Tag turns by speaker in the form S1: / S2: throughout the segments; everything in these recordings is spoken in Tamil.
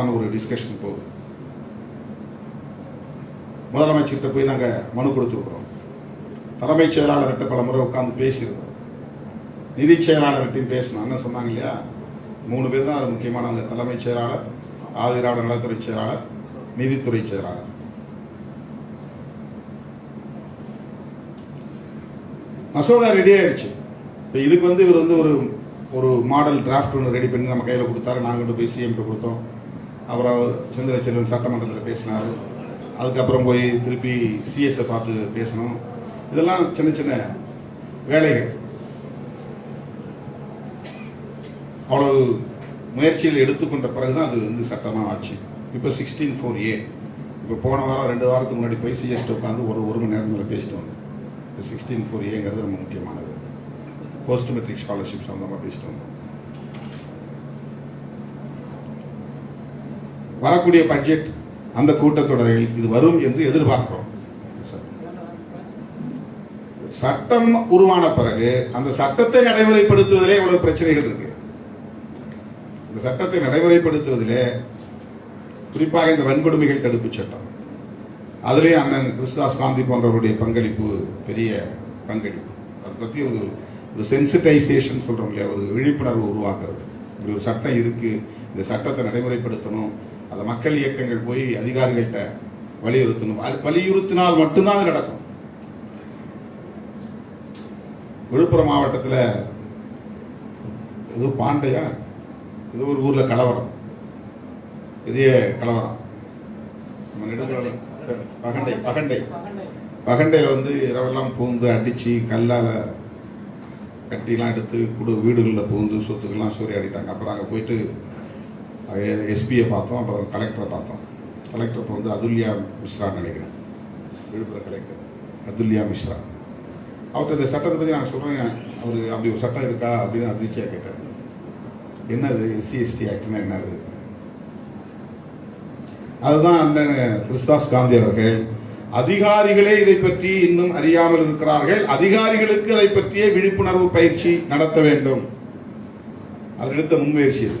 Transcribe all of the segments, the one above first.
S1: சம்பந்தமான ஒரு டிஸ்கஷன் போகுது. முதலமைச்சர்கிட்ட போய் நாங்கள் மனு கொடுத்துருக்குறோம் தலைமைச் செயலாளர்கிட்ட பல முறை உட்காந்து பேசியிருக்கிறோம் நிதி செயலாளர்கிட்டையும் பேசணும். என்ன சொன்னாங்க இல்லையா? மூணு பேர் தான் அது முக்கியமானவங்க தலைமைச் செயலாளர் ஆதிராட நலத்துறை செயலாளர் நிதித்துறை செயலாளர். மசோதா ரெடி ஆயிடுச்சு இப்போ இதுக்கு வந்து இவர் வந்து ஒரு ஒரு மாடல் டிராஃப்ட் ஒன்று ரெடி பண்ணி நம்ம கையில் கொடுத்தாரு. நாங்கள் கொண்டு போய் சிஎம்கிட்ட கொடுத்தோம். அப்புறம் செந்திரச்செல்வன் சட்டமன்றத்தில் பேசினார். அதுக்கப்புறம் போய் திருப்பி சிஎஸ்ஐ பார்த்து பேசணும். இதெல்லாம் சின்ன சின்ன வேலைகள். அவ்வளவு முயற்சியில் எடுத்துக்கொண்ட பிறகுதான் அது வந்து சட்டமாக ஆச்சு. இப்போ சிக்ஸ்டீன் ஃபோர் ஏ இப்போ போன வாரம் ரெண்டு வாரத்துக்கு முன்னாடி போய் சிஎஸ்டி உட்காந்து ஒரு ஒரு மணி நேரத்தில் பேசிட்டு வந்தோம். இந்த சிக்ஸ்டீன் ஃபோர் ஏங்கிறது ரொம்ப முக்கியமானது. போஸ்ட் மெட்ரிக் ஸ்காலர்ஷிப் சம்மந்தமாக பேசிட்டு வந்தோம். வரக்கூடிய பட்ஜெட் அந்த கூட்டத்தொடரில் இது வரும் என்று எதிர்பார்க்கிறோம். சட்டம் உருவான பிறகு அந்த சட்டத்தை நடைமுறைப்படுத்துவதிலே இவ்வளவு பிரச்சனைகள் இருக்கு. இந்த சட்டத்தை நடைமுறைப்படுத்துவதிலே குறிப்பாக இந்த வன்கொடுமைகள் தடுப்பு சட்டம். அதிலே அண்ணன் கிறிஸ்தாஸ் காந்தி போன்றவருடைய பங்களிப்பு பெரிய பங்களிப்பு. அதை பற்றி ஒரு ஒரு சென்சிட்டைசேஷன் சொல்கிறோம் இல்லையா? ஒரு விழிப்புணர்வு உருவாக்குறது. இப்படி ஒரு சட்டம் இருக்கு. இந்த சட்டத்தை நடைமுறைப்படுத்தணும். அதை மக்கள் இயக்கங்கள் போய் அதிகாரிகள்கிட்ட வலியுறுத்தணும். வலியுறுத்தினால் மட்டும்தான் நடக்கும். விழுப்புரம் மாவட்டத்தில் ஏதோ பாண்டையா? இது ஒரு ஊர்ல கலவரம். இதே கலவரம். பகண்டை பகண்டை. பகண்டையில் வந்து இரவெல்லாம் பூந்து அடிச்சு கல்லால் கட்டிலாம் எடுத்து குடு வீடுகளில் பூந்து சொத்துக்கெல்லாம் சூறையாடிட்டாங்க. அப்புறம் அங்கே போயிட்டு எஸ்பியை பார்த்தோம் அப்புறம் கலெக்டரை பார்த்தோம். கலெக்டர் இப்போ வந்து அதுல்யா மிஸ்ரான்னு நினைக்கிறேன். விழுப்புரம் கலெக்டர் அதுல்யா மிஸ்ரா. அவர்கிட்ட இந்த சட்டத்தை பற்றி நான் சொல்கிறேன் அவர் அப்படி ஒரு சட்டம் இருக்கா அப்படின்னு அதிர்ச்சியாக கேட்டார் என்னது? எஸ்சி ஆக்ட்னா என்னது? அதுதான் அண்ணன் கிறிஸ்தாஸ் காந்தி அவர்கள். அதிகாரிகளே இதை பற்றி இன்னும் அறியாமல் இருக்கிறார்கள். அதிகாரிகளுக்கு அதை பற்றிய விழிப்புணர்வு பயிற்சி நடத்த வேண்டும். அவர் எடுத்த முன்முயற்சி இது.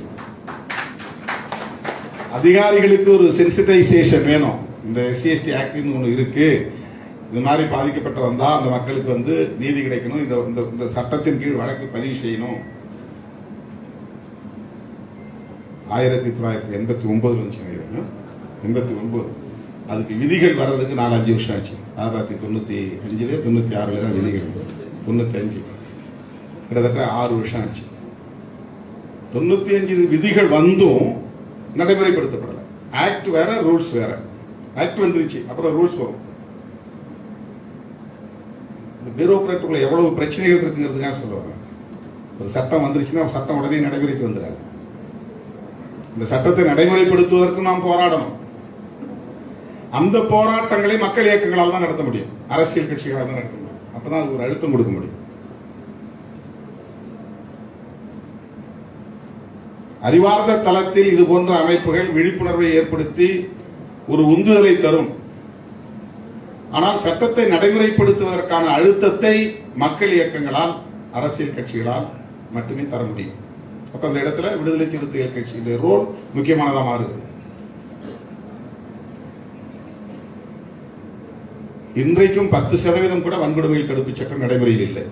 S1: அதிகாரிகளுக்கு ஒரு சென்சிட்டைசேஷன் வேணும். இந்த எஸ்சிஎஸ்டி ஆக்டின்னு ஒன்று இருக்கு. இது மாதிரி பாதிக்கப்பட்டு வந்தால் அந்த மக்களுக்கு வந்து நீதி கிடைக்கணும். இந்த இந்த- இந்த சட்டத்தின் கீழ் வழக்கு பதிவு செய்யணும். ஆயிரத்தி தொள்ளாயிரத்தி எண்பத்தி ஒன்பதுல இருந்துச்சு எண்பத்தி ஒன்பது. அதுக்கு விதிகள் வர்றதுக்கு நாலு அஞ்சு வருஷம் ஆச்சு. ஆயிரத்தி தொள்ளாயிரத்தி தொண்ணூத்தி அஞ்சுல தொண்ணூத்தி ஆறுல தான் விதிகள். தொண்ணூற்றி அஞ்சு. கிட்டத்தட்ட ஆறு வருஷம் ஆச்சு. தொண்ணூற்றி அஞ்சு விதிகள் வந்தும் நடைமுறைப்படுத்தப்படலை. ஆக்ட் வேற ரூல்ஸ் வேற. ஆக்ட் வந்துருச்சு அப்புறம் ரூல்ஸ் வரும். இந்த பியூரோக்ராட்டுக்குள்ள எவ்வளவு பிரச்சனைகள் இருக்குங்கிறதுக்காக சொல்லுவாங்க. ஒரு சட்டம் வந்துருச்சுன்னா சட்டம் உடனே நடைமுறைக்கு வந்துடாது. இந்த சட்டத்தை நடைமுறைப்படுத்துவதற்கு நாம் போராடணும். அந்த போராட்டங்களை மக்கள் இயக்கங்களால் தான் நடத்த முடியும். அரசியல் கட்சிகளால் தான் நடத்த முடியும். அப்பதான் அது ஒரு அழுத்தம் கொடுக்க முடியும். அறிவார்ந்த தளத்தில் இது போன்ற அமைப்புகள் விழிப்புணர்வை ஏற்படுத்தி ஒரு உந்துதலை தரும். ஆனால் சட்டத்தை நடைமுறைப்படுத்துவதற்கான அழுத்தத்தை மக்கள் இயக்கங்களால் அரசியல் கட்சிகளால் மட்டுமே தர முடியும். அப்ப அந்த இடத்துல விடுதலை சிறுத்தைகள் கட்சியுடைய ரோல் முக்கியமானதா மாறுது இன்றைக்கும் பத்து சதவீதம் கூட வன்கொடுமை தடுப்பு சட்டம் நடைமுறையில் இல்லை.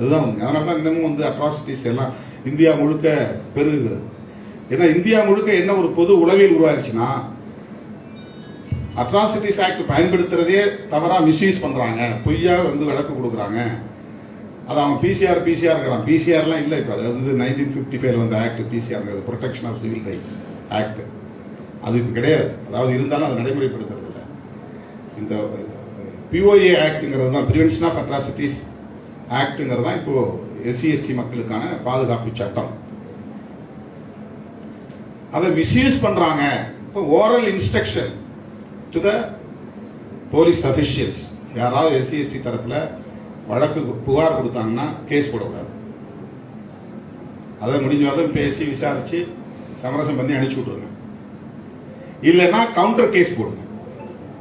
S1: அதுதான் உண்மை. அதனாலதான் இன்னமும் வந்து அட்ராசிட்டிஸ் எல்லாம் இந்தியா முழுக்க பெருகுகிறது. ஏன்னா இந்தியா முழுக்க என்ன ஒரு பொது உளவியல் உருவாயிருச்சுன்னா அட்ராசிட்டிஸ் ஆக்ட் பயன்படுத்துறதே தவறாக மிஸ்யூஸ் பண்ணுறாங்க பொய்யா வந்து விளக்கு கொடுக்குறாங்க. அது அவன் பிசிஆர் பிசிஆர் இருக்கிறான். பிசிஆர்லாம் இல்லை இப்போ. அது வந்து நைன்டீன் ஃபிஃப்டி ஃபைவ்ல வந்த act PCR protection of civil rights act அது இப்போ கிடையாது. அதாவது இருந்தாலும் அது நடைமுறைப்படுத்துறது இல்லை. இந்த பிஓஏ ஆக்ட்ங்கிறது தான் ப்ரிவென்ஷன் ஆஃப் அட்ராசிட்டிஸ் ஆக்டுங்கிறது தான் இப்போ எஸ்சி எஸ்டி மக்களுக்கான பாதுகாப்பு சட்டம். அதை மிஸ்யூஸ் பண்றாங்க. இப்போ oral instruction to the police officials யாராவது எஸ்சி எஸ்டி தரப்பில் வழக்கு புகார் கொடுத்தாங்கன்னா கேஸ் போடக்கூடாது. அதை முடிஞ்ச பேசி விசாரிச்சு சமரசம் பண்ணி அனுப்பிச்சு விட்ருங்க இல்லைன்னா கவுண்டர் கேஸ் போடுங்க.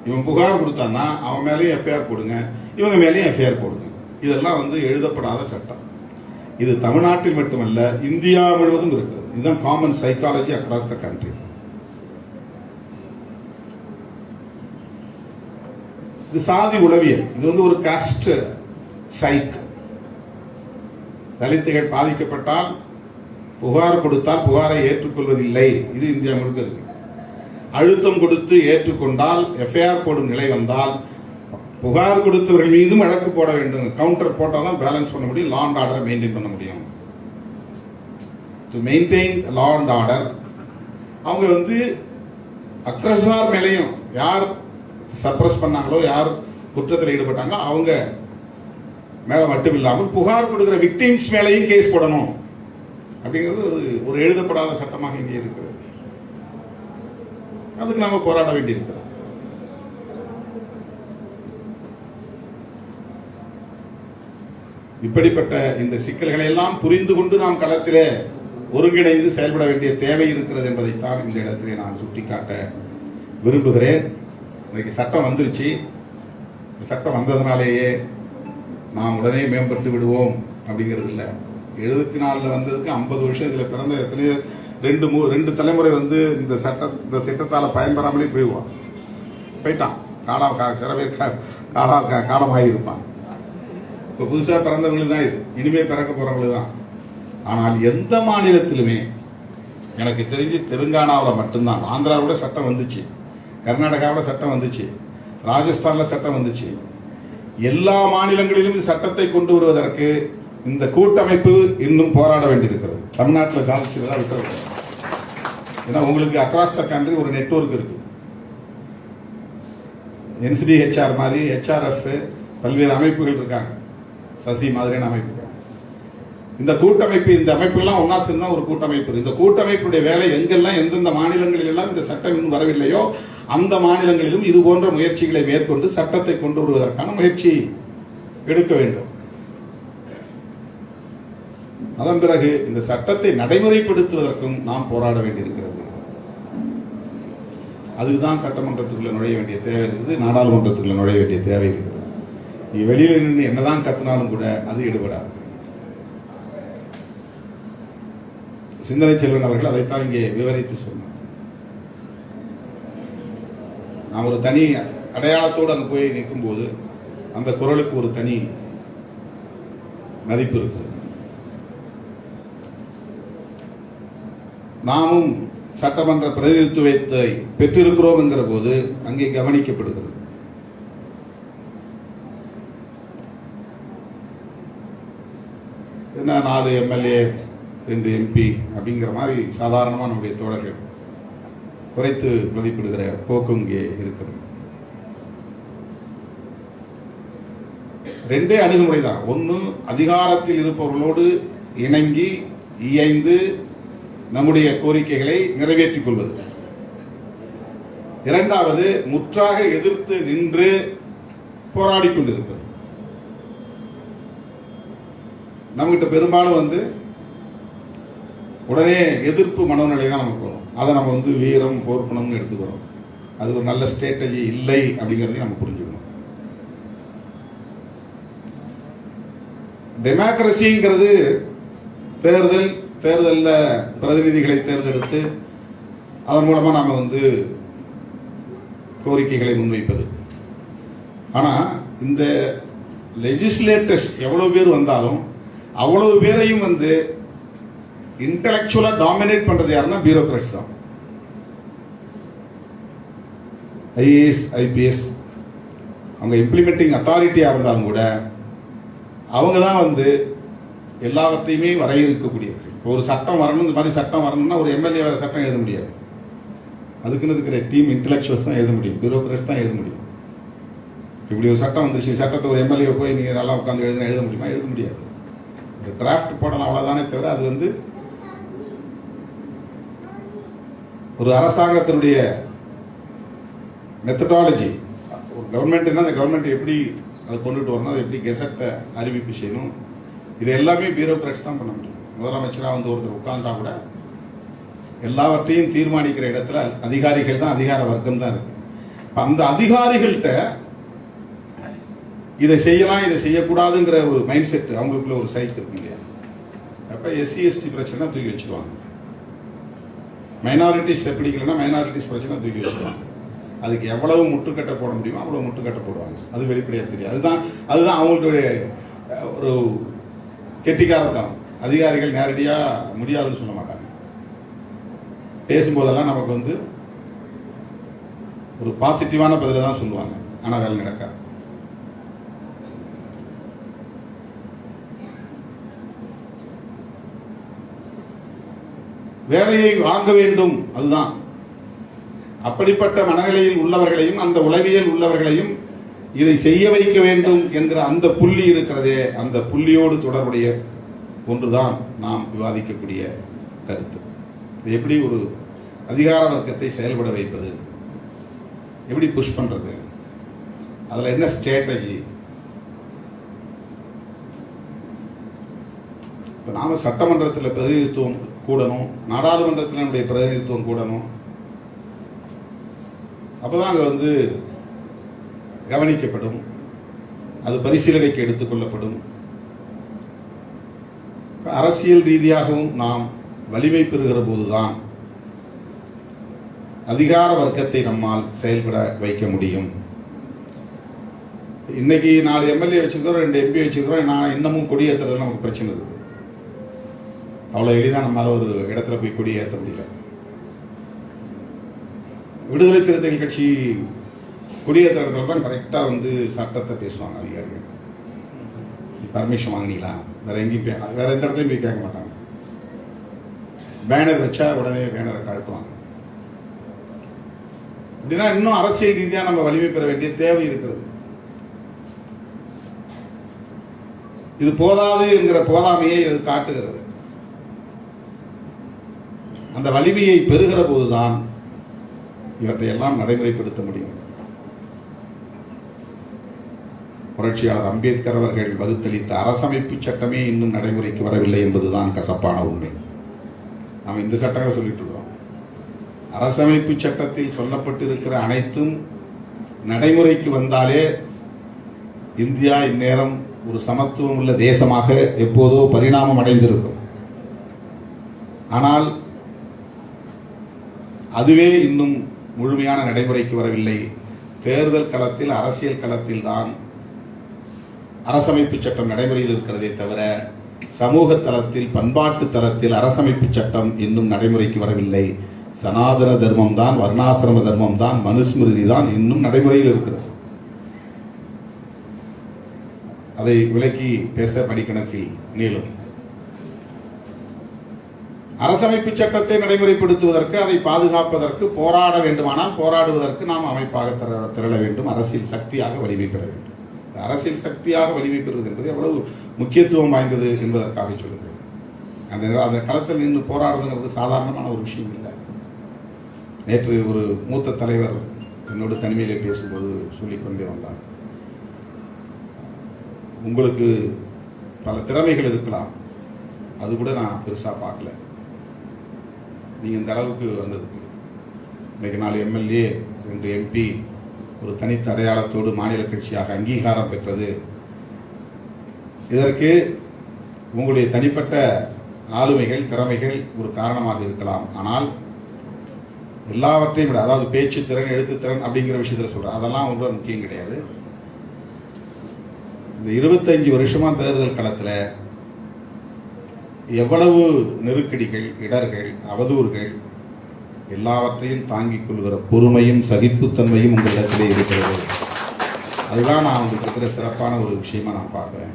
S1: இவன் புகார் கொடுத்தான்னா அவன் மேலேயும் எஃப்ஐஆர் போடுங்க. இவங்க மேலேயும் எஃப்ஐஆர் போடுங்க. இதெல்லாம் வந்து எழுதப்படாத சட்டம். இது தமிழ்நாட்டில் மட்டுமல்ல இந்தியா முழுவதும் இருக்கிறது. இதுதான் common psychology across the country இது சாதி உளவியல். இது வந்து ஒரு காஸ்ட் சைக் தலித்துகள் பாதிக்கப்பட்டால் புகார் கொடுத்தால் புகாரை ஏற்றுக்கொள்வதில்லை. இது இந்தியா முழுக்க இருக்கு. அழுத்தம் கொடுத்து ஏற்றுக்கொண்டால் எஃப்ஐஆர் போடும் நிலை வந்தால் புகார் கொடுத்தவர்கள் மீதும் வழக்கு போட வேண்டும். கவுண்டர் போட்டால் தான் பேலன்ஸ் பண்ண முடியும். லா அண்ட் ஆர்டரை மெயின்டைன் பண்ண முடியும். To maintain law and order அவங்க வந்து அக்ரஸார் மேலையும் யார் சப்ரஸ் பண்ணாங்களோ யார் குற்றத்தில் ஈடுபட்டாங்களோ அவங்க மேலே மட்டும் இல்லாமல் புகார் கொடுக்குற விக்டிம்ஸ் மேலையும் கேஸ் போடணும். அப்படிங்கிறது ஒரு- ஒரு எழுதப்படாத சட்டமாக இங்கே இருக்கிறது. அதுக்கு நாம போராட வேண்டியிருக்கிறோம் இப்படிப்பட்ட இந்த சிக்கல்களை எல்லாம் புரிந்து கொண்டு நாம் களத்திலே ஒருங்கிணைந்து செயல்பட வேண்டிய தேவை இருக்கிறது என்பதைத்தான் இந்த இடத்திலே நான் சுட்டிக்காட்ட விரும்புகிறேன். இன்னைக்கு சட்டம் வந்துருச்சு. சட்டம் வந்ததுனாலேயே நாம் உடனே மேம்பட்டு விடுவோம் அப்படிங்கிறது இல்லை. எழுபத்தி நாலில் வந்ததுக்கு ஐம்பது வருஷம் இதில் பிறந்த எத்தனையோ ரெண்டு மூ ரெண்டு தலைமுறை வந்து இந்த சட்ட இந்த திட்டத்தால் பயன்பெறாமலே போயிடுவான். போயிட்டான். காலா சிறவே கா- காலா காலமாகி இருப்பான் இப்ப புதுசா பிறந்தவங்களுக்கு தான் இது. இனிமே பிறக்க போறவங்களுக்கு தான். ஆனால் எந்த மாநிலத்திலுமே எனக்கு தெரிஞ்சு தெலுங்கானாவில் மட்டும்தான். ஆந்திராவோட சட்டம் வந்துச்சு. கர்நாடகாவில் சட்டம் வந்துச்சு. ராஜஸ்தான்ல சட்டம் வந்துச்சு. எல்லா மாநிலங்களிலும் சட்டத்தை கொண்டு வருவதற்கு இந்த கூட்டமைப்பு இன்னும் போராட வேண்டியிருக்கிறது. தமிழ்நாட்டில் காமிச்சதா விட்டு ஏன்னா உங்களுக்கு அக்ராஸ் த கண்ட்ரி ஒரு நெட்வொர்க் இருக்கு. என்சிடிஹெச்ஆர் மாதிரி ஹெச்ஆர்எஃப் பல்வேறு அமைப்புகள் இருக்காங்க. சசி மாதிரியான அமைப்புகள் இந்த கூட்டமைப்பு இந்த அமைப்புகள்லாம் ஒன்னா சேர்ந்தா ஒரு கூட்டமைப்பு. இந்த கூட்டமைப்புடைய வேலை எங்கெல்லாம் எந்தெந்த மாநிலங்களில் எல்லாம் இந்த சட்டம் இன்னும் வரவில்லையோ அந்த மாநிலங்களிலும் இது போன்ற முயற்சிகளை மேற்கொண்டு சட்டத்தை கொண்டு வருவதற்கான முயற்சி எடுக்க வேண்டும். அதன் பிறகு இந்த சட்டத்தை நடைமுறைப்படுத்துவதற்கும் நாம் போராட வேண்டியிருக்கிறது. அதுதான் சட்டமன்றத்துக்குள்ள நுழைய வேண்டிய தேவை இருக்குது நாடாளுமன்றத்துக்குள்ள நுழைய வேண்டிய தேவை இருக்குது. நீ வெளியில நின்று என்னதான் கத்தினாலும் கூட அது ஈடுபடாது. சிந்தனை செல்வன் அவர்கள் அதைத்தான் இங்கே விவரித்து சொன்னார். நான் ஒரு தனி அடையாளத்தோடு அங்கே போய் நிற்கும் போது அந்த குரலுக்கு ஒரு தனி மதிப்பு இருக்குது நாமும் சட்டமன்ற பிரதிநிதித்துவத்தை பெற்றிருக்கிறோம் என்கிற போது அங்கே கவனிக்கப்படுகிறது. என்ன நாலு எம்எல்ஏ ரெண்டு எம்பி அப்படிங்கிற மாதிரி சாதாரணமாக நம்முடைய தோழர்கள் குறைத்து மதிப்பிடுகிற போக்கு இங்கே இருக்கிறது ரெண்டே அணுகுமுறை தான். ஒன்று அதிகாரத்தில் இருப்பவர்களோடு இணங்கி இயைந்து நம்முடைய கோரிக்கைகளை நிறைவேற்றிக் கொள்வது. இரண்டாவது முற்றாக எதிர்த்து நின்று போராடி கொண்டிருப்பது. நம்மகிட்ட பெரும்பாலும் வந்து உடனே எதிர்ப்பு மனோநிலை தான் நமக்கு வரும். அதை நம்ம வந்து வீரம் போர்க்குணம்னு எடுத்துக்கிறோம். அது ஒரு நல்ல ஸ்ட்ராட்டஜி இல்லை அப்படிங்கிறதையும் நம்ம புரிஞ்சுக்கணும். டெமோக்ரஸிங்கிறது தேர்தல் தேர்தலில் பிரதிநிதிகளை தேர்ந்தெடுத்து அதன் மூலமாக நாம் வந்து கோரிக்கைகளை முன்வைப்பது. ஆனால் இந்த லெஜிஸ்லேட்டர்ஸ் எவ்வளோ பேர் வந்தாலும் அவ்வளவு பேரையும் வந்து இன்டலெக்சுவலா டாமினேட் பண்றது யாருன்னா பியூரோக்ராட்ஸ் தான். ஐஏஎஸ் ஐபிஎஸ் அவங்க இம்ப்ளிமெண்டிங் அத்தாரிட்டியாக இருந்தாலும் கூட அவங்க தான் வந்து எல்லாவற்றையுமே வரையறுக்கக்கூடியவர்கள். இப்போ ஒரு சட்டம் வரணும் இந்த மாதிரி சட்டம் வரணும்னா ஒரு எம்எல்ஏ சட்டம் எழுத முடியாது. அதுக்குன்னு இருக்கிற டீம் இன்டலெக்சுவல்ஸ் தான் எழுத முடியும் பியூரோக்ராட்ஸ் தான் எழுத முடியும். இப்படி ஒரு சட்டம் வந்துச்சு சட்டத்தை ஒரு எம்எல்ஏ போய் நீங்க நல்லா உட்காந்து எழுதுனா எழுத முடியுமா? எழுத முடியாது. டிராஃப்ட் போடலாம் அவ்வளவுதானே தவிர அது வந்து ஒரு அரசாங்கத்தினுடைய மெத்தடாலஜி ஒரு கவர்மெண்ட்னா அந்த கவர்மெண்ட் எப்படி அதை கொண்டுட்டு வரணும் அதை எப்படி கெசட்டை அறிவிப்பு செய்யணும் இது எல்லாமே பியூரோக்ராட்ஸ் தான் பண்ண முடியும். முதலமைச்சராக வந்து ஒருத்தர் உட்கார்ந்தா கூட எல்லாவற்றையும் தீர்மானிக்கிற இடத்துல அதிகாரிகள் தான் அதிகார வர்க்கம் தான் இருக்கு அந்த அதிகாரிகள்கிட்ட இதை செய்யலாம் இதை செய்யக்கூடாதுங்கிற ஒரு மைண்ட் செட் அவங்களுக்குள்ள ஒரு சைட் இருக்கு இல்லையா? அப்போ எஸ்சி எஸ்டி பிரச்சனை தூக்கி வச்சுருவாங்க. மைனாரிட்டிஸ் பிடிக்கலன்னா மைனாரிட்டிஸ் பிரச்சனை தூக்கி வச்சுருவாங்க. அதுக்கு எவ்வளவு முட்டுக்கட்டை போட முடியுமோ அவ்வளவு முட்டுக்கட்டை போடுவாங்க. அது வெளிப்படையாக தெரியும் அதுதான் அதுதான் அவங்களுடைய ஒரு கெட்டிக்காரத்தான் அதிகாரிகள் நேரடியாக முடியாதுன்னு சொல்ல மாட்டாங்க. பேசும்போதெல்லாம் நமக்கு வந்து ஒரு பாசிட்டிவான பதிலை தான் சொல்லுவாங்க. ஆனால் வேலை நடக்காது. வேலையை வாங்க வேண்டும். அதுதான். அப்படிப்பட்ட மனநிலையில் உள்ளவர்களையும் அந்த உளவியல் உள்ளவர்களையும் இதை செய்ய வைக்க வேண்டும் என்கிற அந்த புள்ளி இருக்கிறதே அந்த புள்ளியோடு தொடர்புடைய ஒன்றுதான் நாம் விவாதிக்கக்கூடிய கருத்து. இது எப்படி ஒரு அதிகார வர்க்கத்தை செயல்பட வைப்பது? எப்படி புஷ் பண்றது? அதில் என்ன ஸ்ட்ராட்டஜி இப்போ நாம் சட்டமன்றத்தில் பிரதிநிதித்துவம் கூடணும் நாடாளுமன்றத்தில் நம்முடைய பிரதிநிதித்துவம் கூடணும். அப்போதான் அங்கே வந்து கவனிக்கப்படும் அது பரிசீலனைக்கு எடுத்துக்கொள்ளப்படும் அரசியல் ரீதியாகவும் நாம் வலிமை பெறுகிற போதுதான் அதிகார வர்க்கத்தை நம்மால் செயல்பட வைக்க முடியும். இன்னைக்கு நாலு எம்எல்ஏ வச்சிருக்கிறோம் ரெண்டு எம்பி வச்சிருக்கிறோம் நான் இன்னமும் கொடியேற்றுறது நமக்கு பிரச்சனை இருக்குது அவ்வளோ எளிதாக நம்மளால ஒரு இடத்துல போய் கொடியேற்ற முடியல. விடுதலை சிறுத்தைகள் கட்சி குடியேற்ற இடத்துல தான் கரெக்டாக வந்து சட்டத்தை பேசுவாங்க அதிகாரிகள். பர்மிஷன் வாங்கினீங்களா? வேற எங்கேயும் வேற எந்த இடத்துலையும் போய் கேட்க மாட்டாங்க. பேனர் வச்சா உடனே பேனரை கழட்டுவாங்க. அப்படின்னா இன்னும் அரசியல் ரீதியாக நம்ம வலிமை பெற வேண்டிய தேவை இருக்கிறது. இது போதாது என்கிற போதாமையை இது காட்டுகிறது. அந்த வலிமையை பெறுகிற போதுதான் இவற்றையெல்லாம் நடைமுறைப்படுத்த முடியும். புரட்சியாளர் அம்பேத்கர் அவர்கள் வகுத்தளித்த அரசமைப்பு சட்டமே இன்னும் நடைமுறைக்கு வரவில்லை என்பதுதான் கசப்பான உண்மை. நாம் இந்த சட்டங்களை சொல்லிட்டு இருக்கிறோம். அரசமைப்பு சட்டத்தில் சொல்லப்பட்டிருக்கிற அனைத்தும் நடைமுறைக்கு வந்தாலே இந்தியா இந்நேரம் ஒரு சமத்துவம் உள்ள தேசமாக எப்போதோ பரிணாமம் அடைந்திருக்கும். ஆனால் அதுவே இன்னும் முழுமையான நடைமுறைக்கு வரவில்லை. தேர்தல் களத்தில் அரசியல் களத்தில் தான் அரசமைப்பு சட்டம் நடைமுறையில் இருக்கிறதே தவிர சமூக தளத்தில் பண்பாட்டு தளத்தில் அரசமைப்பு சட்டம் இன்னும் நடைமுறைக்கு வரவில்லை. சனாதன தர்மம் தான் வர்ணாசிரம தர்மம் தான் மனுஸ்மிருதி தான் இன்னும் நடைமுறையில் இருக்கிறது. அதை விலக்கி பேச படிக்கணக்கில் நீளும் அரசமைப்பு சட்டத்தை நடைமுறைப்படுத்துவதற்கு அதை பாதுகாப்பதற்கு போராட வேண்டுமானால் போராடுவதற்கு நாம் அமைப்பாக திரள வேண்டும். அரசியல் சக்தியாக வலிமை பெற வேண்டும். அரசியல் சக்தியாக வலிமை பெறுவது என்பது எவ்வளவு முக்கியத்துவம் வாய்ந்தது என்பதற்காக சொல்லுகிறேன். அந்த அந்த களத்தில் நின்று போராடுறதுங்கிறது சாதாரணமான ஒரு விஷயம் இல்லை. நேற்று ஒரு மூத்த தலைவர் என்னோடு தனிமையிலே பேசும்போது சொல்லிக்கொண்டே வந்தார். உங்களுக்கு பல திறமைகள் இருக்கலாம். அது கூட நான் பெருசாக பார்க்கல. நீங்கள் இந்த அளவுக்கு வந்ததுக்கு இன்றைக்கு நாலு எம்எல்ஏ ரெண்டு எம்பி ஒரு தனித்த அடையாளத்தோடு மாநில கட்சியாக அங்கீகாரம் பெற்றது. இதற்கு உங்களுடைய தனிப்பட்ட ஆளுமைகள் திறமைகள் ஒரு காரணமாக இருக்கலாம். ஆனால் எல்லாவற்றையும் விட அதாவது பேச்சு திறன் எழுத்துத்திறன் அப்படிங்கிற விஷயத்தில் சொல்கிறேன் அதெல்லாம் ரொம்ப முக்கியம் கிடையாது. இந்த இருபத்தஞ்சு வருஷமாக தேர்தல் களத்தில் எவ்வளவு நெருக்கடிகள் இடர்கள் அவதூறுகள் எல்லாவற்றையும் தாங்கிக் கொள்கிற பொறுமையும் சகிப்புத்தன்மையும் உங்களிடத்திலே இருக்கிறது. அதுதான் நான் உங்களுக்கு இருக்கிற சிறப்பான ஒரு விஷயமா நான் பார்க்குறேன்.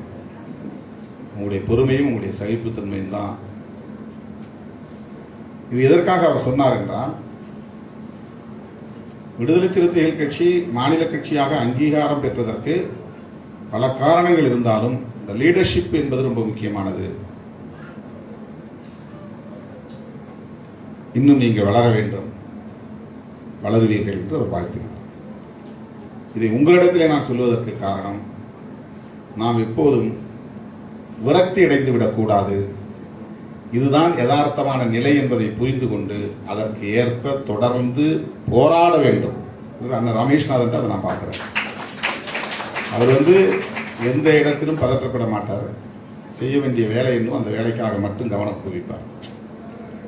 S1: உங்களுடைய பொறுமையும் உங்களுடைய சகிப்புத்தன்மையும் தான். இது எதற்காக அவர் சொன்னார் என்றால் விடுதலை சிறுத்தைகள் கட்சி மாநில கட்சியாக அங்கீகாரம் பெற்றதற்கு பல காரணங்கள் இருந்தாலும் இந்த லீடர்ஷிப் என்பது ரொம்ப முக்கியமானது. இன்னும் நீங்கள் வளர வேண்டும். வளருவீர்கள் என்று அவர் வாழ்த்தினார். இதை உங்களிடத்திலே நான் சொல்வதற்கு காரணம் நாம் எப்போதும் விரக்தி அடைந்து விடக்கூடாது. இதுதான் யதார்த்தமான நிலை என்பதை புரிந்து கொண்டு அதற்கு ஏற்ப தொடர்ந்து போராட வேண்டும். அந்த அண்ணன் ரமேஷ்நாதன் அதை நான் பார்க்குறேன். அவர் வந்து எந்த இடத்திலும் பதற்றப்பட மாட்டார். செய்ய வேண்டிய வேலை என்னும் அந்த வேலைக்காக மட்டும் கவனம் குவிப்பார்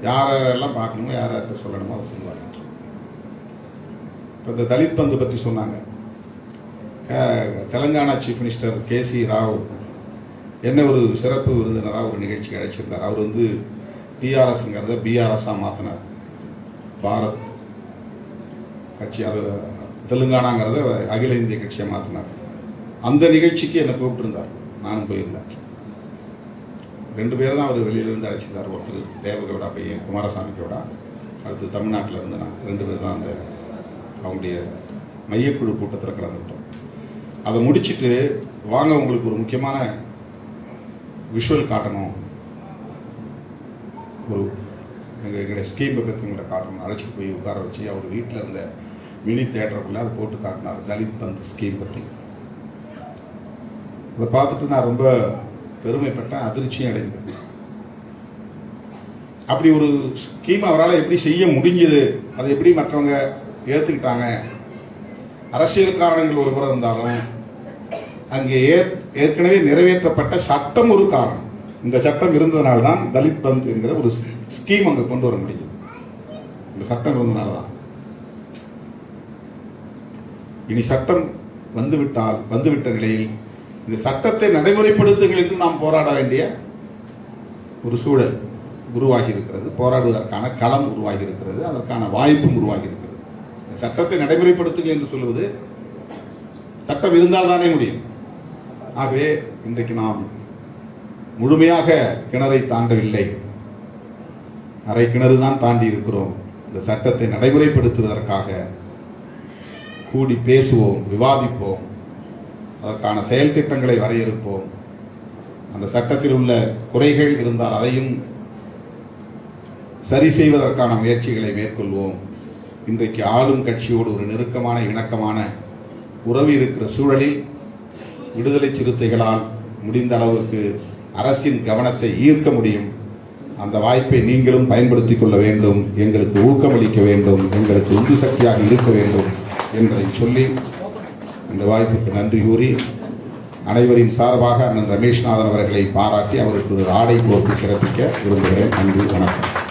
S1: யாரெல்லாம் பார்க்கணுமோ யார்கிட்ட சொல்லணுமோ அதை சொல்லுவாங்க. இப்போ இந்த தலித் பந்து பற்றி சொன்னாங்க. Telangana chief minister K C Rao என்ன ஒரு சிறப்பு விருந்தினராக ஒரு நிகழ்ச்சிக்கு அழைச்சிருந்தார். அவர் வந்து டிஆர்எஸ்ங்கிறத பிஆர்எஸ்ஸாக மாற்றினார் பாரத் கட்சி அது தெலுங்கானாங்கிறத அகில இந்திய கட்சியை மாற்றினார் அந்த நிகழ்ச்சிக்கு என்னை கூப்பிட்டுருந்தார். நானும் போயிருந்தேன். ரெண்டு பேரும் தான் அவர் வெளியிலேருந்து அழைச்சிருந்தார் ஒருத்தர் தேவகவுடா பையன் குமாரசாமி அடுத்து தமிழ்நாட்டில் இருந்து நான் ரெண்டு பேர் தான் அந்த அவங்களுடைய மையக்குழு கூட்டத்தில் கலந்துட்டோம் அதை முடிச்சுட்டு வாங்க உங்களுக்கு ஒரு முக்கியமான விஷுவல் காட்டணும். ஒரு எங்கள் எங்களுடைய ஸ்கீமை பற்றி உங்களை காட்டணும். அழைச்சிட்டு போய் உட்கார வச்சு அவர் வீட்டில் இருந்த மினி தேட்டருக்குள்ளே அதை போட்டு காட்டினார். தலித் பந்த் ஸ்கீம் பற்றி அதை பார்த்துட்டு நான் ரொம்ப பெருமைப்பட்டால் அதிர்ச்சியும் அடைந்தது. அப்படி ஒரு ஸ்கீம் அவரால் எப்படி செய்ய முடிஞ்சது? அதை எப்படி மற்றவங்க ஏற்றுக்கிட்டாங்க அரசியல் காரணங்கள் ஒரு புறம் இருந்தாலும் அங்கே ஏற்- ஏற்கனவே நிறைவேற்றப்பட்ட சட்டம் ஒரு காரணம். இந்த சட்டம் இருந்ததுனால தான் தலித் பந்த் என்கிற ஒரு ஸ்கீம் அங்கே கொண்டு வர முடியுது இந்த சட்டம் இருந்ததுனால தான். இனி சட்டம் வந்துவிட்டால் வந்துவிட்ட நிலையில் இந்த சட்டத்தை நடைமுறைப்படுத்துங்கள் என்று நாம் போராட வேண்டிய ஒரு சூழல் உருவாகி இருக்கிறது போராடுவதற்கான களம் உருவாகி இருக்கிறது அதற்கான வாய்ப்பும் உருவாகி இருக்கிறது இந்த சட்டத்தை நடைமுறைப்படுத்துங்கள் என்று சொல்வது சட்டம் இருந்தால் தானே முடியும். ஆகவே இன்றைக்கு நாம் முழுமையாக கிணறை தாண்டவில்லை. அரை கிணறு தான் தாண்டி இருக்கிறோம். இந்த சட்டத்தை நடைமுறைப்படுத்துவதற்காக கூடி பேசுவோம் விவாதிப்போம். அதற்கான செயல் திட்டங்களை வரையறுப்போம். அந்த சட்டத்தில் உள்ள குறைகள் இருந்தால் அதையும் சரி செய்வதற்கான முயற்சிகளை மேற்கொள்வோம். இன்றைக்கு ஆளும் கட்சியோடு ஒரு நெருக்கமான இணக்கமான உறவு இருக்கிற சூழலில் விடுதலை சிறுத்தைகளால் முடிந்த அளவுக்கு அரசின் கவனத்தை ஈர்க்க முடியும். அந்த வாய்ப்பை நீங்களும் பயன்படுத்திக் கொள்ள வேண்டும். எங்களுக்கு ஊக்கமளிக்க வேண்டும். எங்களுக்கு உந்து சக்தியாக இருக்க வேண்டும். என்பதை சொல்லி இந்த வாய்ப்புக்கு நன்றி கூறி அனைவரின் சார்பாக அண்ணன் ரமேஷ்நாதன் அவர்களை பாராட்டி அவருக்கு ஒரு ஆடை போட்டு சிறப்பிக்க விரும்புகிறேன். நன்றி வணக்கம்.